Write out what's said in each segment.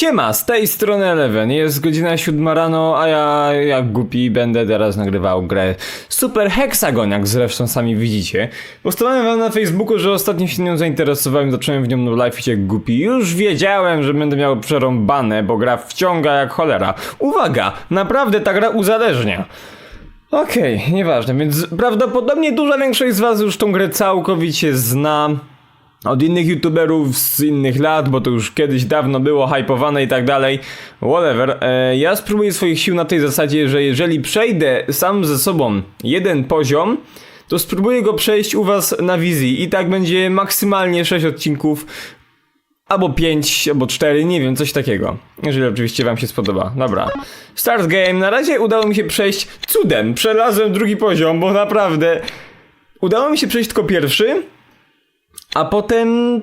Siema, z tej strony Eleven. Jest godzina 7 rano, a ja jak głupi będę teraz nagrywał grę Super Hexagon, jak zresztą sami widzicie. Postawałem wam na Facebooku, że ostatnio się nią zainteresowałem, zacząłem w nią no jak głupi. Już wiedziałem, że będę miał przerąbane, bo gra wciąga jak cholera. Uwaga, naprawdę ta gra uzależnia. Okej, nieważne, więc prawdopodobnie duża większość z was już tą grę całkowicie zna od innych youtuberów z innych lat, bo to już kiedyś dawno było hypowane i tak dalej. Whatever. E, ja spróbuję swoich sił na tej zasadzie, że jeżeli przejdę sam ze sobą jeden poziom, to spróbuję go przejść u was na wizji i tak będzie maksymalnie 6 odcinków. Albo 5, albo 4, nie wiem, coś takiego. Jeżeli oczywiście wam się spodoba. Dobra. Start game. Na razie udało mi się przejść cudem. Przelazłem drugi poziom, bo naprawdę udało mi się przejść tylko pierwszy. A potem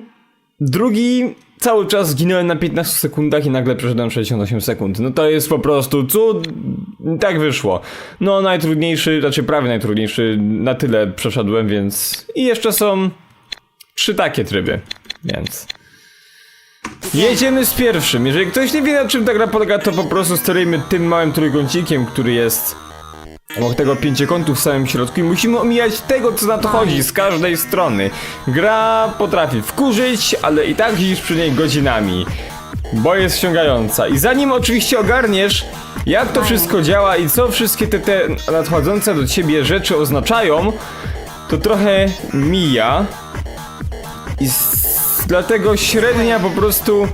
drugi cały czas zginąłem na 15 sekundach i nagle przeszedłem 68 sekund. No to jest po prostu cud. Tak wyszło. No najtrudniejszy, znaczy prawie najtrudniejszy na tyle przeszedłem, więc i jeszcze są trzy takie tryby, więc Jedziemy z pierwszym. Jeżeli ktoś nie wie na czym ta gra polega, to po prostu sterujemy tym małym trójkącikiem, który jest obok tego pięciokątu w samym środku i musimy omijać tego, co na to chodzi, z każdej strony. Gra potrafi wkurzyć, ale i tak siedzisz przy niej godzinami, bo jest ściągająca. I zanim oczywiście ogarniesz, jak to wszystko działa i co wszystkie te, te nadchodzące do ciebie rzeczy oznaczają, to trochę mija. I dlatego średnia po prostu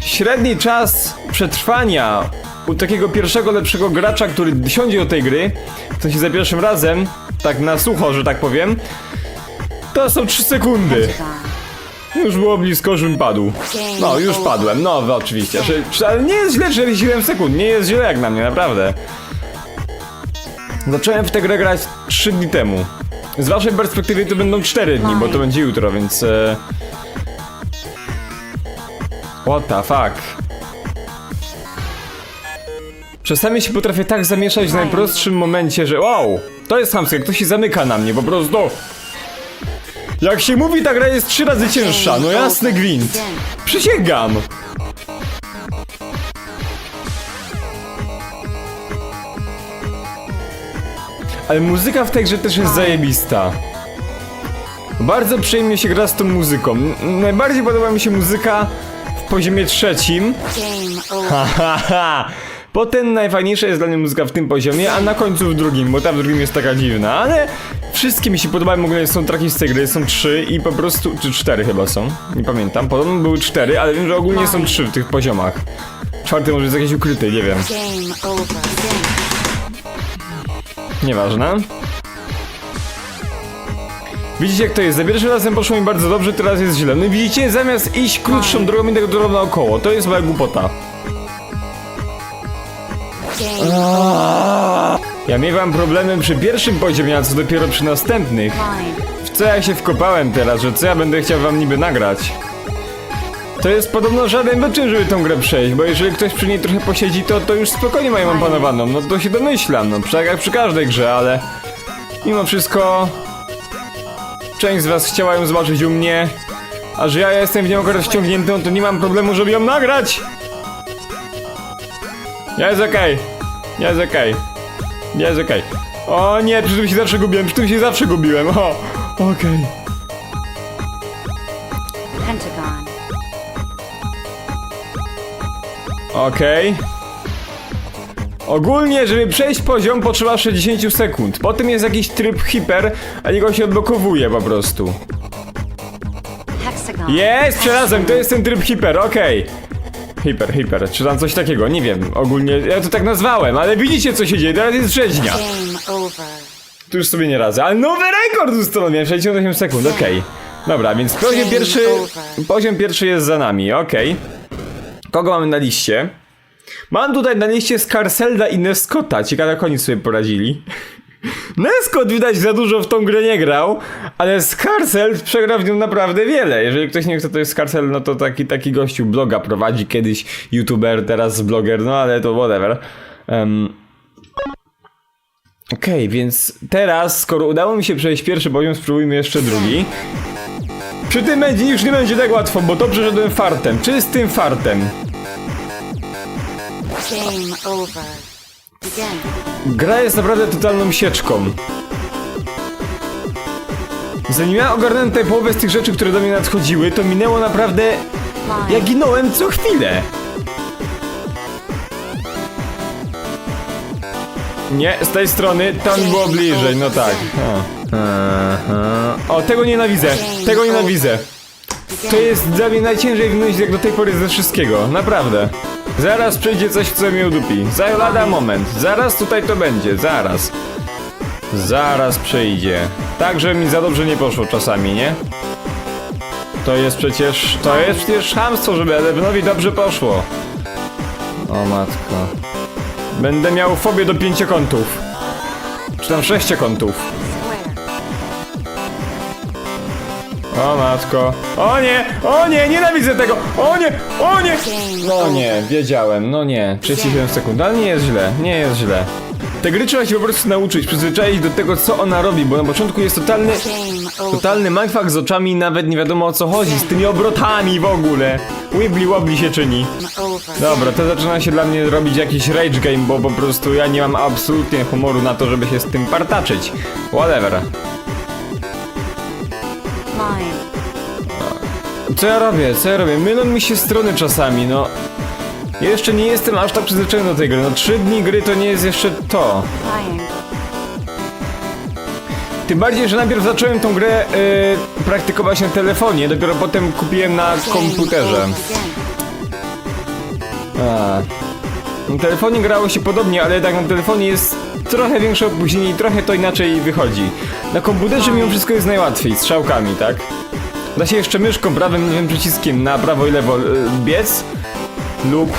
średni czas przetrwania u takiego pierwszego lepszego gracza, który siądzie do tej gry, to się za pierwszym razem, tak na sucho, że tak powiem, to są 3 sekundy. Już było blisko, żebym padł. No, już padłem, no oczywiście. Ale nie jest źle 47 sekund, nie jest źle jak na mnie, naprawdę. Zacząłem w tę grę grać 3 dni temu. Z waszej perspektywy to będą 4 dni, bo to będzie jutro, więc... E... What the fuck? Czasami się potrafię tak zamieszać w najprostszym momencie, że wow, to jest chamskie, ktoś się zamyka na mnie, po prostu. Jak się mówi, ta gra jest trzy razy cięższa, no jasny gwint. Przysięgam. Ale muzyka w tej grze też jest zajebista. Bardzo przyjemnie się gra z tą muzyką. Najbardziej podoba mi się muzyka w poziomie trzecim. Game over. Haha! Potem najfajniejsza jest dla mnie muzyka w tym poziomie, a na końcu w drugim, bo ta w drugim jest taka dziwna, ale wszystkie mi się podobają, w ogóle są traki z tej gry, są trzy i po prostu, czy cztery chyba są, nie pamiętam, podobno były cztery, ale wiem, że ogólnie są trzy w tych poziomach. Czwarty może jest jakiś ukryty, nie wiem, nieważne. Widzicie jak to jest, za pierwszym razem poszło mi bardzo dobrze, teraz jest źle. No widzicie, zamiast iść krótszą drogą, idę drogą naokoło, to jest moja głupota. Ja miewam problemy przy pierwszym poziomie, a co dopiero przy następnych. W co ja się wkopałem teraz, że co ja będę chciał wam niby nagrać? To jest podobno żaden wyczyn, żeby tą grę przejść, bo jeżeli ktoś przy niej trochę posiedzi, to, to już spokojnie mają opanowaną, no to się domyślam, no przy- jak przy każdej grze, ale mimo wszystko część z was chciała ją zobaczyć u mnie, a że ja jestem w nią akurat wciągnięty, no to nie mam problemu, żeby ją nagrać! Jest okej, jest okej, jest okej. O nie, przy tym się zawsze gubiłem, przy tym się zawsze gubiłem, o, okej. Pentagon. Okej. Ogólnie, żeby przejść poziom potrzeba 60 sekund. Potem jest jakiś tryb hiper, a jego się odblokowuje po prostu. Jest, przelazłem, to jest ten tryb hiper, okej. Hiper, hiper, czy tam coś takiego, nie wiem, ogólnie, ja to tak nazwałem, ale widzicie co się dzieje, teraz jest rzeźnia. Game over. Tu już sobie nie radzę, ale nowy rekord ustanowiłem, 68 sekund, okej. Dobra, więc poziom pierwszy, poziom pierwszy jest za nami, okej. Kogo mamy na liście? Mam tutaj na liście Scarselda i Neskota, ciekawe jak oni sobie poradzili. Neskot widać za dużo w tą grę nie grał, ale Scarseld przegrał w nią naprawdę wiele. Jeżeli ktoś nie kto to jest Scarseld, no to taki, taki gościu bloga prowadzi, kiedyś youtuber, teraz bloger, no ale to whatever. Em, Okej, więc teraz, skoro udało mi się przejść pierwszy poziom, spróbujmy jeszcze drugi. Przy tym będzie już nie będzie tak łatwo, bo to przeszedłem fartem, czystym fartem. Game over. Gra jest naprawdę totalną sieczką. Zanim ja ogarnąłem tutaj połowę z tych rzeczy, które do mnie nadchodziły, to minęło naprawdę... Ja ginąłem co chwilę. Nie, z tej strony, tam było bliżej, no tak. O tego nienawidzę, tego nienawidzę. To jest dla mnie najciężej wnosić jak do tej pory ze wszystkiego, naprawdę. Zaraz przyjdzie coś, co mnie udupi. Za lada moment. Zaraz tutaj to będzie, zaraz. Zaraz przyjdzie. Tak, że mi za dobrze nie poszło czasami, nie? To jest przecież, to jest przecież chamstwo, żeby Elewnowi dobrze poszło. O matko. Będę miał fobię do pięciokątów. Czy tam sześciokątów. O matko. O nie! O nie! Nienawidzę tego! O nie! O nie! No nie, wiedziałem, no nie. 37 sekund, ale nie jest źle, nie jest źle. Te gry trzeba się po prostu nauczyć, przyzwyczaić do tego, co ona robi, bo na początku jest totalny... Totalny mindfuck z oczami, nawet nie wiadomo o co chodzi, z tymi obrotami w ogóle. Wibbly wobbly się czyni. Dobra, to zaczyna się dla mnie robić jakiś rage game, bo po prostu ja nie mam absolutnie humoru na to, żeby się z tym partaczyć. Whatever. Co ja robię? Co ja robię? Mylą mi się strony czasami, no. Jeszcze nie jestem aż tak przyzwyczajony do tej gry. No trzy dni gry to nie jest jeszcze to. Tym bardziej, że najpierw zacząłem tą grę yy, praktykować na telefonie, dopiero potem kupiłem na komputerze. A. Na telefonie grało się podobnie, ale jednak na telefonie jest trochę większe opóźnienie i trochę to inaczej wychodzi. Na komputerze mimo wszystko jest najłatwiej, strzałkami, tak? Da się jeszcze myszką, prawym, lewym przyciskiem na prawo i lewo y, biec lub...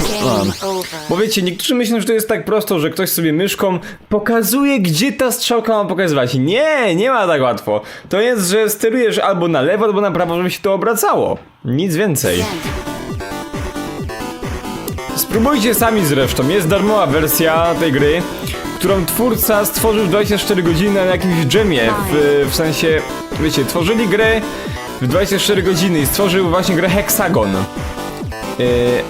Over. Bo wiecie, niektórzy myślą, że to jest tak prosto, że ktoś sobie myszką pokazuje, gdzie ta strzałka ma pokazywać. Nie, nie ma tak łatwo. To jest, że sterujesz albo na lewo, albo na prawo, żeby się to obracało. Nic więcej. Spróbujcie sami zresztą, jest darmowa wersja tej gry, którą twórca stworzył w 24 godziny na jakimś dżemie, w, w sensie, wiecie, tworzyli grę w 24 godziny i stworzył właśnie grę Hexagon. Yy,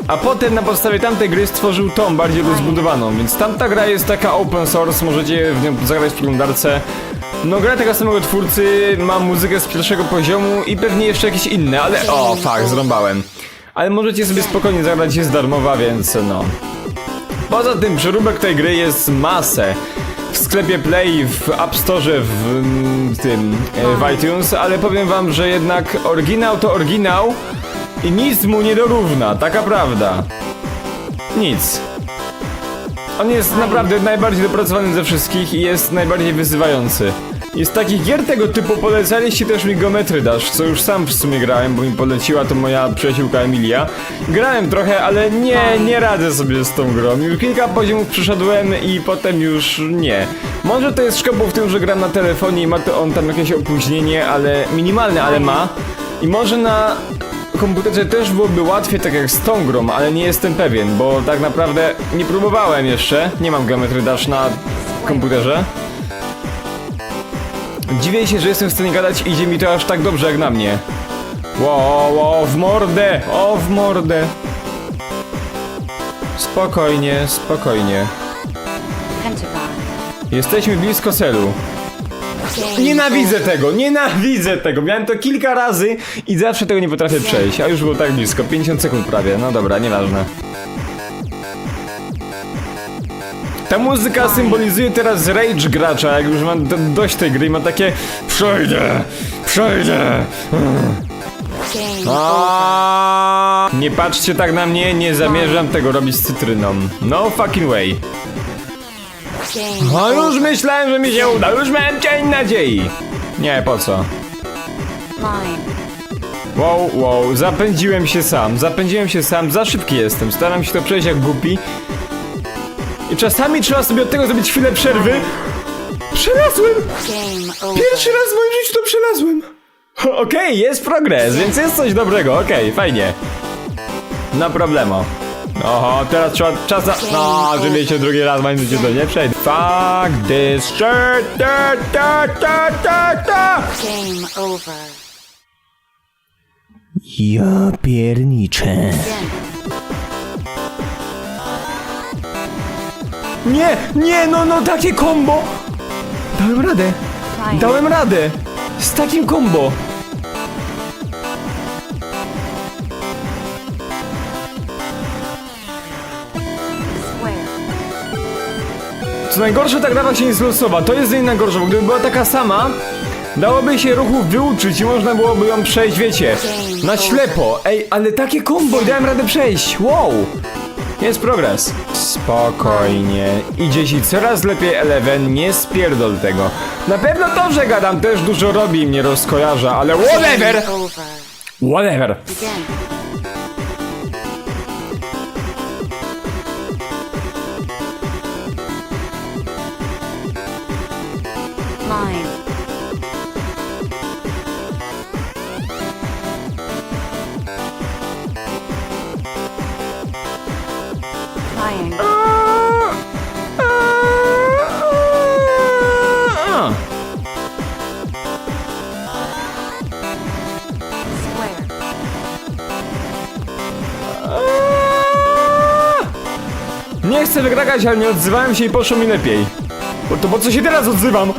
a potem na podstawie tamtej gry stworzył tą bardziej rozbudowaną, więc tamta gra jest taka open source, możecie w nią zagrać w przeglądarce. No gra tego samego twórcy, ma muzykę z pierwszego poziomu i pewnie jeszcze jakieś inne, ale o, fuck, zrąbałem. Ale możecie sobie spokojnie zagrać, jest darmowa, więc no. Poza tym przeróbek tej gry jest masę. W sklepie Play, w App Store, w, mm, w tym, e, w iTunes, ale powiem wam, że jednak oryginał to oryginał i nic mu nie dorówna, taka prawda. Nic. On jest naprawdę najbardziej dopracowany ze wszystkich i jest najbardziej wyzywający. Jest takich gier tego typu polecaliście też mi Geometry Dash, co już sam w sumie grałem, bo mi poleciła to moja przyjaciółka Emilia. Grałem trochę, ale nie, nie radzę sobie z tą grą. Już kilka poziomów przeszedłem i potem już nie. Może to jest szkoda w tym, że gram na telefonie i ma to on tam jakieś opóźnienie, ale minimalne, ale ma. I może na komputerze też byłoby łatwiej tak jak z tą grą, ale nie jestem pewien, bo tak naprawdę nie próbowałem jeszcze. Nie mam Geometry Dash na komputerze. Dziwię się, że jestem w stanie gadać i idzie mi to aż tak dobrze jak na mnie. Ło, ło, w mordę! O, w mordę! Spokojnie, spokojnie. Jesteśmy blisko celu. Nienawidzę tego, nienawidzę tego. Miałem to kilka razy i zawsze tego nie potrafię przejść. A już było tak blisko, 50 sekund prawie. No dobra, nieważne. Ta muzyka symbolizuje teraz rage gracza, jak już ma do, dość tej gry i ma takie Przejdę! Przejdę! A Nie patrzcie tak na mnie, nie zamierzam tego robić z cytryną. No fucking way. A już myślałem, że mi się uda, już miałem cień nadziei. Nie, po co? Wow, wow, zapędziłem się sam, zapędziłem się sam, za szybki jestem, staram się to przejść jak głupi. I czasami trzeba sobie od tego zrobić chwilę przerwy. Przelazłem! Pierwszy raz w moim życiu to przelazłem! Okej, jest progres, więc jest coś dobrego, okej, fajnie. No problemo. Oho, teraz trzeba czas na... No, żeby się drugi raz moim życiu to nie przejdę. Fuck this shit, ta ta ta ta ta! Game over. Ja pierniczę. Nie, nie, no, no, takie combo! Dałem radę, dałem radę! Z takim combo! Co najgorsze, ta gra właśnie jest losowa. To jest jej najgorsze, bo gdyby była taka sama, dałoby się ruchów wyuczyć i można byłoby ją przejść, wiecie, na ślepo. Ej, ale takie combo i dałem radę przejść. Wow! Jest progres. Spokojnie. Idzie ci coraz lepiej, Eleven, nie spierdol tego. Na pewno to, że gadam, też dużo robi i mnie rozkojarza, ale whatever! Whatever. Again. Nie chcę wygrać, ale nie odzywałem się i poszło mi lepiej. Bo to po co się teraz odzywam?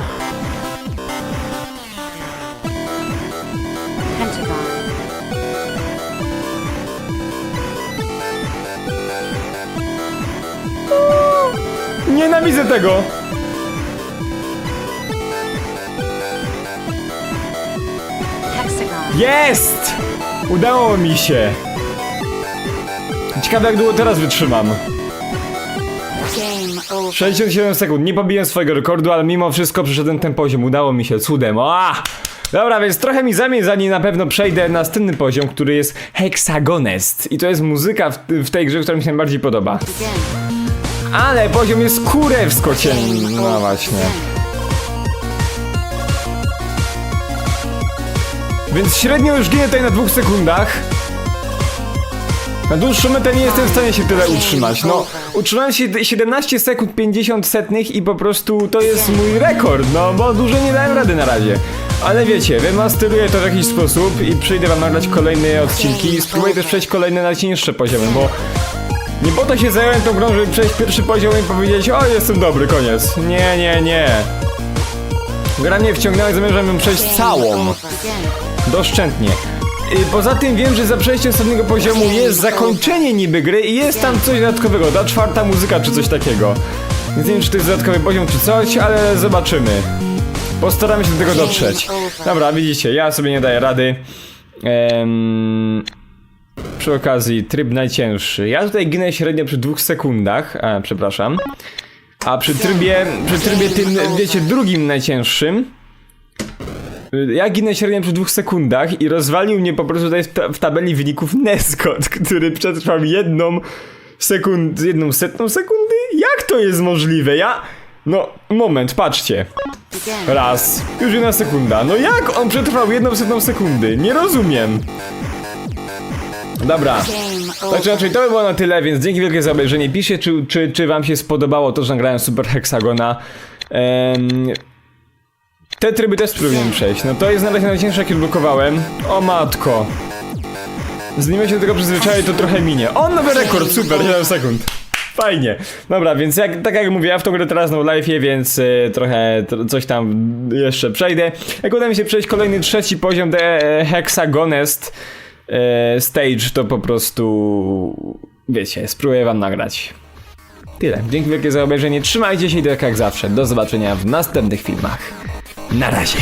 Nienawidzę tego! Jest! Udało mi się! Ciekawe jak długo teraz wytrzymam. Game over. 67 sekund, nie pobiłem swojego rekordu, ale mimo wszystko przeszedłem ten poziom, udało mi się, cudem. A! Dobra, więc trochę mi zamień, zanim na pewno przejdę na następny poziom, który jest Hexagonest. I to jest muzyka w, w tej grze, która mi się najbardziej podoba. Ale poziom jest kurewsko ciemny. No właśnie. Więc średnio już ginę tutaj na dwóch sekundach. Na dłuższą metę nie jestem w stanie się tyle utrzymać. No, utrzymałem się 17 sekund 50 setnych i po prostu to jest mój rekord, no bo dużo nie dałem rady na razie. Ale wiecie, wymasteruję to w jakiś sposób i przyjdę wam nagrać kolejne odcinki i spróbuję też przejść kolejne najcięższe poziomy, bo nie po to się zająłem tą grą, żeby przejść pierwszy poziom i powiedzieć o jestem dobry, koniec. Nie, nie, nie. Gra mnie wciągnęła i zamierzam ją przejść całą. Doszczętnie. Y, Poza tym wiem, że za przejście ostatniego poziomu jest zakończenie niby gry i jest tam coś dodatkowego, ta czwarta muzyka czy coś takiego. Nie wiem czy to jest dodatkowy poziom czy coś, ale zobaczymy. Postaramy się do tego dotrzeć. Dobra, widzicie, ja sobie nie daję rady. Em, przy okazji, tryb najcięższy. Ja tutaj ginę średnio przy dwóch sekundach, a, przepraszam. A przy trybie, przy trybie tym, wiecie, drugim najcięższym, ja ginę średnio przy dwóch sekundach i rozwalił mnie po prostu tutaj w, ta w tabeli wyników Nescott, który przetrwał jedną sekund, jedną setną sekundy? Jak to jest możliwe? Ja... No, moment, patrzcie. Raz, już jedna sekunda. No jak on przetrwał jedną setną sekundy? Nie rozumiem. Dobra. Tak czy inaczej, to by było na tyle, więc dzięki wielkie za obejrzenie. Piszcie, czy, czy, czy wam się spodobało to, że nagrałem Super Hexagona. Em, te tryby też spróbuję przejść. No to jest na razie najcięższe, jakie blokowałem. O matko. Zanim się do tego przyzwyczaję, to trochę minie. O, nowy rekord, super, 7 sekund. Fajnie. Dobra, więc jak, tak jak mówię, ja w tą grę teraz na live'ie, więc y, trochę tr- coś tam jeszcze przejdę. Jak uda mi się przejść kolejny trzeci poziom The Hexagonest stage, to po prostu wiecie, spróbuję wam nagrać. Tyle. Dzięki wielkie za obejrzenie. Trzymajcie się i tak jak zawsze. Do zobaczenia w następnych filmach. Na razie.